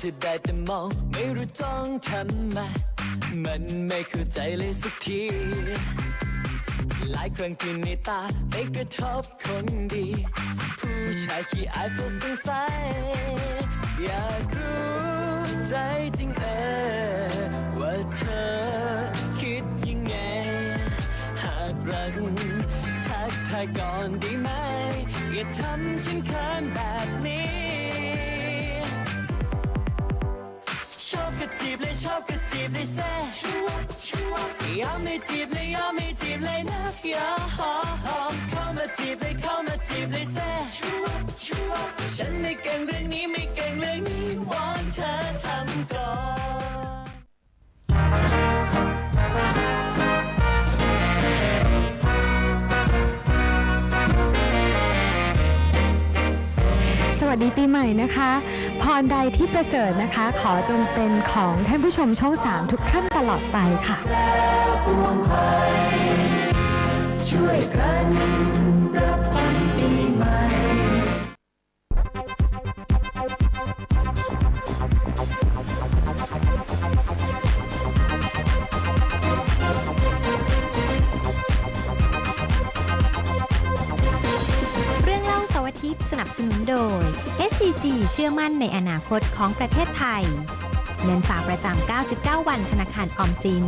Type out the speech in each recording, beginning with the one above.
เธอได้แต่มอง ไม่รู้จ้องทำไมมันไม่เข้าใจเลยสักที หลายครั้งที่ในตาไปกระทบคนดี ผู้ชายขี้อายเพราะสงสัยอยากรู้ใจจริงเออว่าเธอคิดยังไง หากรักทักทายก่อนด้ไหม อย่าทำฉันเขินแบบนี้ จีบเลยชอบก็จีบเล สดีปีใหม่นะคะ พรใดที่ประเสริฐนะคะ ขอจงเป็นของท่านผู้ชมช่องสามทุกท่านตลอดไปค่ะ ช่วยกัน ทิตย์สนับสนุนโดย SCG เชื่อมั่นในอนาคตของประเทศไทย เงินฝากประจำ 99 วันธนาคารออมสิน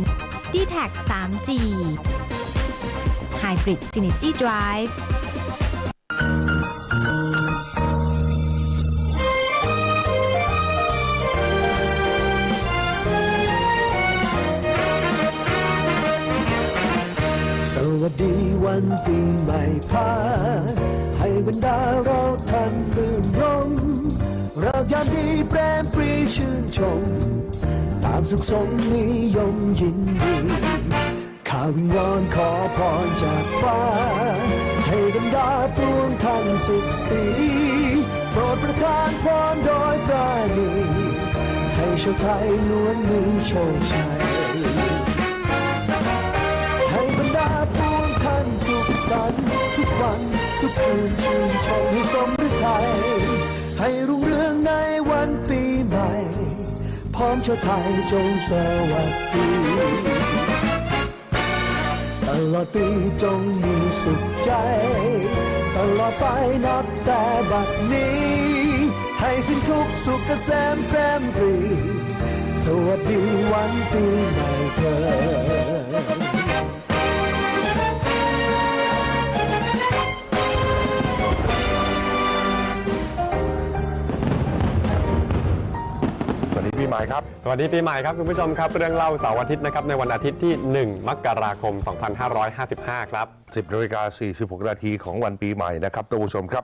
d t แท 3G Hybrid Synergy Drive สวัสดีวันปีใหม่พา บรรดาเราท่านรื่นรมเรายามดีแปรมปรีชื่นชม ตามสุขสมนิยมยินดี ข้าวิงวอนขอพรจากฟ้า ให้บรรดาปวงท่านสุขสีโปรดประทานพรโดยปราณีให้ชาวไทยล้วนมีโชคชัย ทุกวัน ทุกคืนชื่นชมให้สมฤทัยให้รุ่งเรืองในวันปีใหม่ พร้อมชาวไทยจงสวัสดี ตลอดปีจงมีสุขใจ ตลอดไปนับแต่บัดนี้ ให้สิ้นทุกสุขเกษมแพร่มปรีสวัสดีวัน ใหม่ครับ สวัสดีปีใหม่ครับคุณผู้ชมครับ เรื่องเล่าเสาร์อาทิตย์นะครับในวันอาทิตย์ที่ 1 มกราคม 2555 ครับ 10นาฬิกา46นาทีของวันปีใหม่นะครับท่านผู้ชมครับ